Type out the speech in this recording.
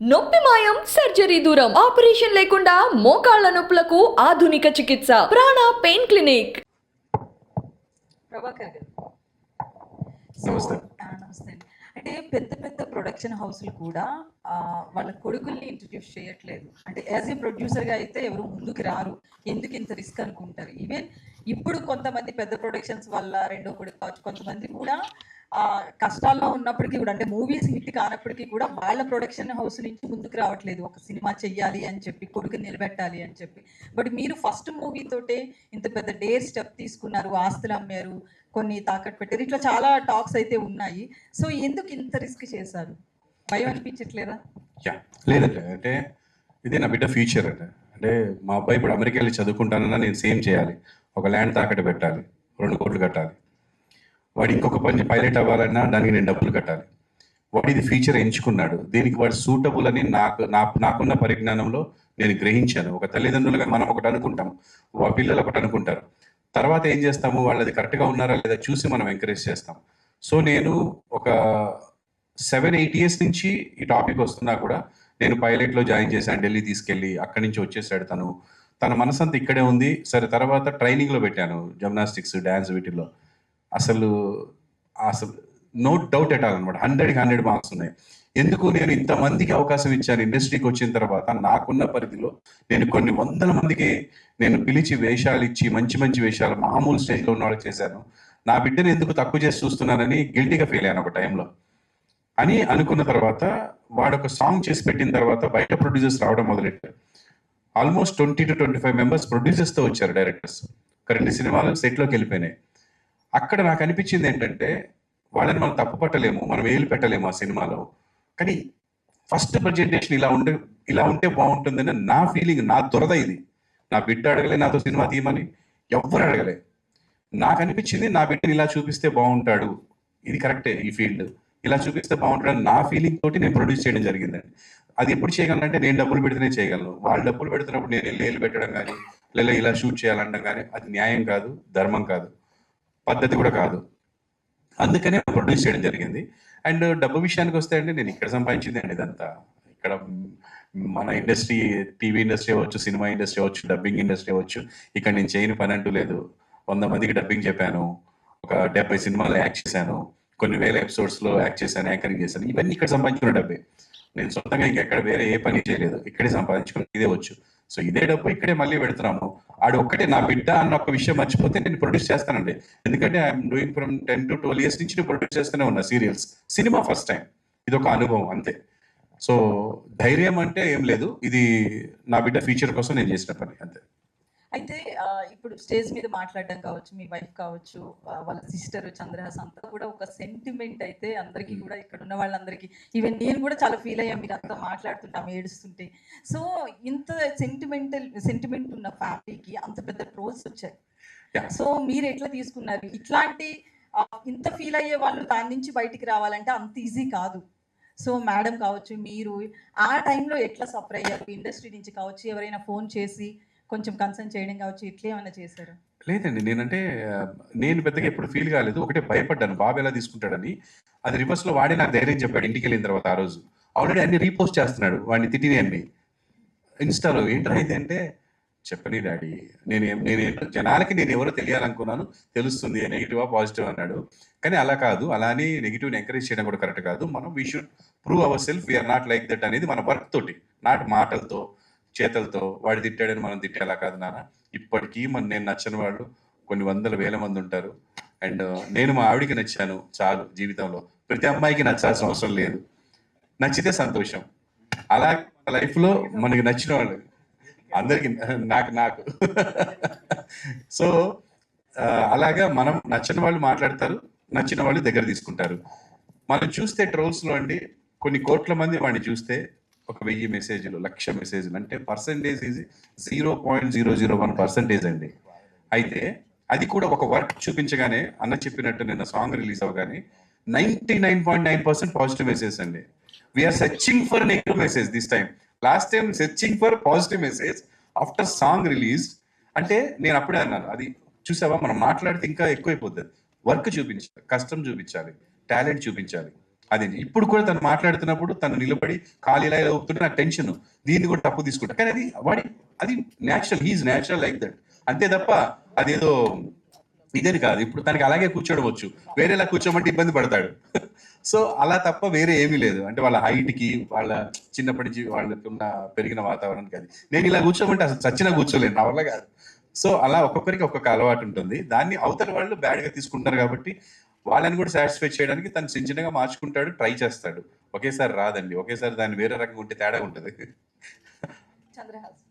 నొప్పి మాయం సర్జరీ దూరం ఆపరేషన్ లేకుండా మోకాళ్ళ నొప్పులకు ఆధునిక చికిత్స ప్రాణ పెయిన్ క్లినిక్. ప్రభాకర్ గారు. సో, నమస్తే. అంటే పెద్ద పెద్ద ప్రొడక్షన్ హౌస్లు కూడా ఆ, వాళ్ళ కొడుకుల్ని ఇంట్రడ్యూస్ చేయట్లేదు. అంటే యాజ్ ఏ ప్రొడ్యూసర్గా అయితే ఎవరు ముందుకు రారు. ఎందుకు ఇంత రిస్క్ అనుకుంటారు? ఈవెన్ ఇప్పుడు కొంతమంది పెద్ద ప్రొడక్షన్స్ వల్ల రెండో కొడుకు కావచ్చు కొంతమంది కూడా కష్టాల్లో ఉన్నప్పటికీ కూడా అంటే మూవీస్ హిట్ కానప్పటికీ కూడా వాళ్ళ ప్రొడక్షన్ హౌస్ నుంచి ముందుకు రావట్లేదు. ఒక సినిమా చెయ్యాలి అని చెప్పి కొడుకుని నిలబెట్టాలి అని చెప్పి. బట్ మీరు ఫస్ట్ మూవీతోటే ఇంత పెద్ద డేర్ స్టెప్ తీసుకున్నారు ఆస్తులు అమ్మారు కొన్ని తాకట్టు పెట్టారు. ఇట్లా చాలా టాక్స్ అయితే ఉన్నాయి. సో ఎందుకు ఇంత రిస్క్ చేశారు? భయం అనిపించట్లేదా? యా లేదండి. అంటే ఇదే నా బిడ్డ ఫ్యూచర్ అండి. అంటే మా అబ్బాయి ఇప్పుడు అమెరికా వెళ్ళి చదువుకుంటానన్నా నేను సేమ్ చేయాలి. ఒక ల్యాండ్ తాకట్టు పెట్టాలి. రెండు కోట్లు కట్టాలి. వాడు ఇంకొక పని పైలట్ అవ్వాలన్నా దానికి నేను డబ్బులు కట్టాలి. వాడు ఇది ఫ్యూచర్ ఎంచుకున్నాడు. దీనికి వాడు సూటబుల్ అని నాకు నా నాకున్న పరిజ్ఞానంలో నేను గ్రహించాను. ఒక తల్లిదండ్రులుగా మనం ఒకటి అనుకుంటాం. వా పిల్లలు ఒకటి అనుకుంటారు. తర్వాత ఏం చేస్తాము? వాళ్ళది కరెక్ట్గా ఉన్నారా లేదా చూసి మనం ఎంకరేజ్ చేస్తాం. సో నేను ఒక సెవెన్ ఎయిట్ ఇయర్స్ నుంచి ఈ టాపిక్ వస్తున్నా కూడా నేను పైలట్లో జాయిన్ చేశాను. ఢిల్లీ తీసుకెళ్ళి అక్కడి నుంచి వచ్చేసాడు తను. తన మనసంతా ఇక్కడే ఉంది. సరే తర్వాత ట్రైనింగ్లో పెట్టాను. జిమ్నాస్టిక్స్ డ్యాన్స్ వీటిల్లో. అసలు అసలు నో డౌట్ ఎటాల్ అనమాట హండ్రెడ్కి హండ్రెడ్ మార్క్స్ ఉన్నాయి. ఎందుకు నేను ఇంతమందికి అవకాశం ఇచ్చాను? ఇండస్ట్రీకి వచ్చిన తర్వాత నాకున్న పరిధిలో నేను కొన్ని వందల మందికి నేను పిలిచి వేషాలు ఇచ్చి మంచి మంచి వేషాలు మామూలు స్టేజ్లో ఉన్న వాళ్ళకి చేశాను. నా బిడ్డను ఎందుకు తక్కువ చేసి చూస్తున్నానని గిల్టీగా ఫీల్ అయ్యాను ఒక టైంలో అని అనుకున్న తర్వాత వాడు ఒక సాంగ్ చేసి పెట్టిన తర్వాత బయట ప్రొడ్యూసర్స్ రావడం మొదలెట్టారు. Almost twenty two twenty five members ప్రొడ్యూసర్స్తో వచ్చారు డైరెక్టర్స్ ఒక రెండు సినిమాలు సెట్లోకి వెళ్ళిపోయినాయి. అక్కడ నాకు అనిపించింది ఏంటంటే వాళ్ళని మనం తప్పు పట్టలేము మనం ఏలు పెట్టలేము ఆ సినిమాలో. కానీ ఫస్ట్ ప్రజెంటేషన్ ఇలా ఉంటే ఇలా ఉంటే బాగుంటుందని నా ఫీలింగ్ నా దురద ఇది. నా బిడ్డ అడగలే నాతో సినిమా తీయమని ఎవ్వరు అడగలే. నాకు అనిపించింది నా బిడ్డని ఇలా చూపిస్తే బాగుంటాడు. ఇది కరెక్టే ఈ ఫీల్డ్. ఇలా చూపిస్తే బాగుంటాడు నా ఫీలింగ్ తోటి నేను ప్రొడ్యూస్ చేయడం జరిగిందండి. అది ఎప్పుడు చేయగలను అంటే నేను డబ్బులు పెడితేనే చేయగలను. వాళ్ళు డబ్బులు పెడుతున్నప్పుడు నేను లేలు పెట్టడం కానీ లేదా ఇలా షూట్ చేయాలనడం కానీ అది న్యాయం కాదు ధర్మం కాదు. పద్ధతి కూడా కాదు. అందుకనే ప్రొడ్యూస్ చేయడం జరిగింది. అండ్ డబ్బు విషయానికి వస్తే అండి నేను ఇక్కడ సంపాదించింది అండి ఇదంతా. ఇక్కడ మన ఇండస్ట్రీ టీవీ ఇండస్ట్రీ అవ్వచ్చు సినిమా ఇండస్ట్రీ అవ్వచ్చు డబ్బింగ్ ఇండస్ట్రీ అవ్వచ్చు ఇక్కడ నేను చేయని పని అంటూ లేదు. వంద మందికి డబ్బింగ్ చెప్పాను ఒక డెబ్బై సినిమాలు యాక్ట్ చేశాను కొన్ని వేల ఎపిసోడ్స్లో యాక్ట్ చేశాను యాంకరింగ్ చేశాను ఇవన్నీ ఇక్కడ సంపాదించుకున్న డబ్బే. నేను సొంతంగా ఇంకెక్కడ వేరే ఏ పని చేయలేదు. ఇక్కడే సంపాదించుకుని ఇదే వచ్చు. సో ఇదే డబ్బు ఇక్కడే మళ్ళీ పెడుతున్నాము. ఆడు ఒక్కటే నా బిడ్డ అన్న ఒక విషయం మర్చిపోతే నేను ప్రొడ్యూస్ చేస్తానండి. ఎందుకంటే I'm doing from ten to twelve years నుంచి నేను ప్రొడ్యూస్ చేస్తూనే ఉన్నా సీరియల్స్ సినిమా ఫస్ట్ టైం ఇది ఒక అనుభవం అంతే. సో ధైర్యం అంటే ఏం లేదు. ఇది నా బిడ్డ ఫ్యూచర్ కోసం నేను చేసిన పని అంతే. అయితే ఇప్పుడు స్టేజ్ మీద మాట్లాడడం కావచ్చు మీ వైఫ్ కావచ్చు వాళ్ళ సిస్టర్ చంద్రహాస్ అంతా కూడా ఒక సెంటిమెంట్ అయితే అందరికీ కూడా ఇక్కడ ఉన్న వాళ్ళందరికీ. ఈవెన్ నేను కూడా చాలా ఫీల్ అయ్యా మీరు అంతా మాట్లాడుతుంటాం ఏడుస్తుంటే. సో ఇంత సెంటిమెంటల్ సెంటిమెంట్ ఉన్న ఫ్యామిలీకి అంత పెద్ద ట్రోల్స్ వచ్చాయి. సో మీరు ఎట్లా తీసుకున్నారు? ఇట్లాంటి ఇంత ఫీల్ అయ్యే వాళ్ళు దాని నుంచి బయటికి రావాలంటే అంత ఈజీ కాదు. సో మేడం కావచ్చు మీరు ఆ టైంలో ఎట్లా సఫర్ అయ్యారు? ఇండస్ట్రీ నుంచి కావచ్చు ఎవరైనా ఫోన్ చేసి కొంచెం కన్సర్న్ చేయడం కావచ్చు ఇట్లా ఏమైనా చేశారు? లేదండి. నేనంటే నేను పెద్దగా ఎప్పుడు ఫీల్ కాలేదు. ఒకటే భయపడ్డాను. బాబు ఎలా తీసుకుంటాడని. అది రివర్స్లో వాడే నాకు ధైర్యం చెప్పాడు ఇంటికి వెళ్ళిన తర్వాత ఆ రోజు. ఆల్రెడీ అన్ని రీపోస్ట్ చేస్తున్నాడు. వాడిని తిట్టిని అన్ని ఇన్స్టాలో ఏంటో అయితే అంటే చెప్పని డాడీ నేను నేను జనాలకి నేను ఎవరో తెలియాలనుకున్నాను. తెలుస్తుంది. నెగిటివా పాజిటివ్ అన్నాడు. కానీ అలా కాదు. అలా అని నెగిటివ్ ఎంకరేజ్ చేయడం కూడా కరెక్ట్ కాదు. మనం we should prove our self we are not like that అనేది మన వర్క్ తోటి నాట్ మాటలతో. చేతలతో వాడు తిట్టాడని మనం తిట్టేలా కాదు నాన్న. ఇప్పటికీ మన నేను నచ్చని వాళ్ళు కొన్ని వందల వేల మంది ఉంటారు. అండ్ నేను మా ఆవిడికి నచ్చాను చాలు జీవితంలో. ప్రతి అమ్మాయికి నచ్చాల్సిన అవసరం లేదు. నచ్చితే సంతోషం. అలా లైఫ్లో మనకి నచ్చిన వాళ్ళు అందరికి నాకు నాకు. సో అలాగా మనం నచ్చిన వాళ్ళు మాట్లాడతారు నచ్చిన వాళ్ళు దగ్గర తీసుకుంటారు. మనం చూస్తే ట్రోల్స్లో అండి కొన్ని కోట్ల మంది వాడిని చూస్తే ఒక వెయ్యి మెసేజ్లు లక్ష మెసేజ్లు అంటే పర్సంటేజ్ ఇది zero point zero zero one percentage అండి. అయితే అది కూడా ఒక వర్క్ చూపించగానే అన్న చెప్పినట్టు నిన్న సాంగ్ రిలీజ్ అవగానే ninety nine point nine percent positive message అండి. We are searching for negative message this time last time searching for positive message after song release అంటే నేను అప్పుడే అన్నాను అది చూసావా? మనం మాట్లాడితే ఇంకా ఎక్కువైపోతుంది వర్క్ చూపించాలి కష్టం చూపించాలి టాలెంట్ చూపించాలి. అది ఇప్పుడు కూడా తను మాట్లాడుతున్నప్పుడు తను నిలబడి ఖాళీ ఇలా ఊపుతుంటే నాకు టెన్షన్. దీన్ని కూడా తప్పు తీసుకుంటా. కానీ అది వాడి అది natural he is natural like that అంతే తప్ప అదేదో ఇదేని కాదు. ఇప్పుడు తనకి అలాగే కూర్చోడవచ్చు. వేరేలా కూర్చోమంటే ఇబ్బంది పడతాడు. సో అలా తప్ప వేరే ఏమీ లేదు. అంటే వాళ్ళ హైట్కి కి వాళ్ళ చిన్నప్పటి నుంచి వాళ్ళకి ఉన్న పెరిగిన వాతావరణానికి అది. నేను ఇలా కూర్చోమంటే అసలు చచ్చినా కూర్చోలేను. నా వల్ల కాదు. సో అలా ఒక్కొక్కరికి ఒక్కొక్క అలవాటు ఉంటుంది. దాన్ని అవతల వాళ్ళు బ్యాడ్గా గా తీసుకుంటారు కాబట్టి వాళ్ళని కూడా సాటిస్ఫై చేయడానికి తను చిన్న చిన్నగా మార్చుకుంటాడు ట్రై చేస్తాడు. ఒకేసారి రాదండి. ఒకేసారి దాన్ని వేరే రకంగా ఉంటే తేడా ఉంటుంది చంద్రహాస్.